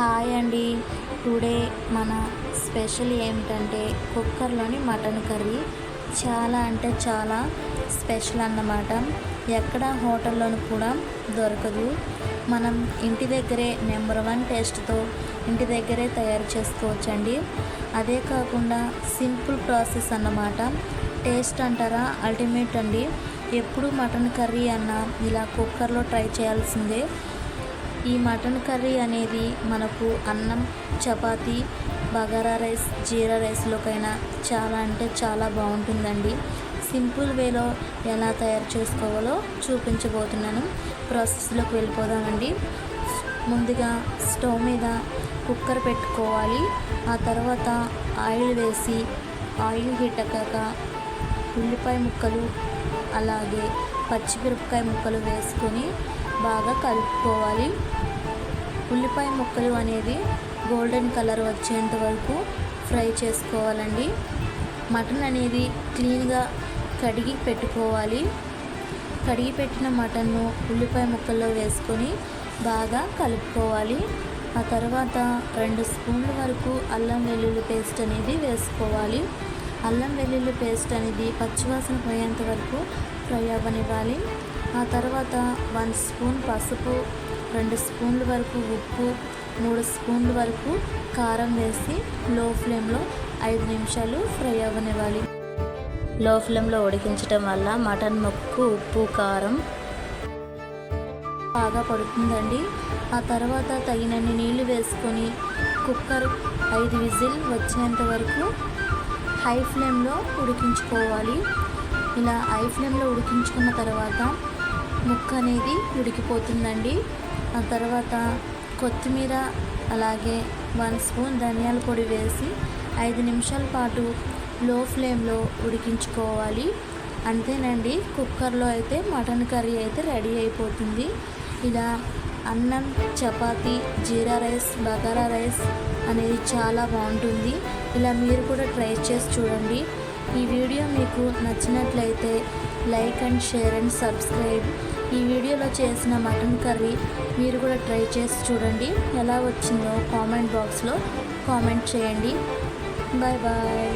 Hi అండి. Today మన special ఏమిటంటే కుక్కర్లోని మటన్ కర్రీ. చాలా అంటే చాలా స్పెషల్ అన్నమాట. ఎక్కడ హోటల్లోనూ కూడా దొరకదు. మనం ఇంటి దగ్గరే నెంబర్ వన్ టేస్ట్తో ఇంటి దగ్గరే తయారు చేసుకోవచ్చండి. అదే కాకుండా సింపుల్ ప్రాసెస్ అన్నమాట. టేస్ట్ అంటారా? అల్టిమేట్ అండి. ఎప్పుడు మటన్ కర్రీ అన్న ఇలా కుక్కర్లో ట్రై చేయాల్సిందే. ఈ మటన్ కర్రీ అనేది మనకు అన్నం చపాతి బగారా రైస్ జీరా రైస్లోకైనా చాలా అంటే చాలా బాగుంటుందండి. సింపుల్ వేలో ఎలా తయారు చేసుకోవాలో చూపించబోతున్నాను. ప్రాసెస్లోకి వెళ్ళిపోదామండి. ముందుగా స్టవ్ మీద కుక్కర్ పెట్టుకోవాలి. ఆ తర్వాత ఆయిల్ వేసి ఆయిల్ హీట్ అయ్యాక ఉల్లిపాయ ముక్కలు అలాగే పచ్చిమిరపకాయ ముక్కలు వేసుకొని బాగా కలుపుకోవాలి. ఉల్లిపాయ ముక్కలు అనేది గోల్డెన్ కలర్ వచ్చేంత వరకు ఫ్రై చేసుకోవాలండి. మటన్ అనేది క్లీన్గా కడిగి పెట్టుకోవాలి. కడిగి పెట్టిన మటన్ను ఉల్లిపాయ ముక్కల్లో వేసుకొని బాగా కలుపుకోవాలి. ఆ తర్వాత రెండు స్పూన్ల వరకు అల్లం వెల్లుల్లి పేస్ట్ అనేది వేసుకోవాలి. అల్లం వెల్లుల్లి పేస్ట్ అనేది పచ్చివాసన పోయేంత వరకు ఫ్రై అవ్వనివ్వాలి. ఆ తర్వాత వన్ స్పూన్ పసుపు రెండు స్పూన్ల వరకు ఉప్పు మూడు స్పూన్ల వరకు కారం వేసి లో ఫ్లేమ్లో ఐదు నిమిషాలు ఫ్రై అవ్వనివ్వాలి. లో ఫ్లేమ్లో ఉడికించడం వల్ల మటన్ ముక్కు ఉప్పు కారం బాగా పడుతుందండి. ఆ తర్వాత తగినన్ని నీళ్ళు వేసుకొని కుక్కర్ ఐదు విజిల్ వచ్చేంత వరకు హై ఫ్లేమ్లో ఉడికించుకోవాలి. ఇలా హై ఫ్లేమ్లో ఉడికించుకున్న తర్వాత ముక్క అనేది ఉడికిపోతుందండి. ఆ తర్వాత కొత్తిమీర అలాగే వన్ స్పూన్ ధనియాల పొడి వేసి ఐదు నిమిషాల పాటు లో ఫ్లేమ్లో ఉడికించుకోవాలి. అంతేనండి కుక్కర్లో అయితే మటన్ కర్రీ అయితే రెడీ అయిపోతుంది. ఇలా అన్నం చపాతీ జీరా రైస్ బగారా రైస్ అనేది చాలా బాగుంటుంది. ఇలా మీరు కూడా ట్రై చేసి చూడండి. ఈ వీడియో మీకు నచ్చినట్లయితే like and share and subscribe. ఈ వీడియోలో చేసిన మటన్ కర్రీ మీరు కూడా ట్రై చేసి చూడండి. ఎలా వచ్చిందో కామెంట్ బాక్స్లో కామెంట్ చేయండి. Bye bye.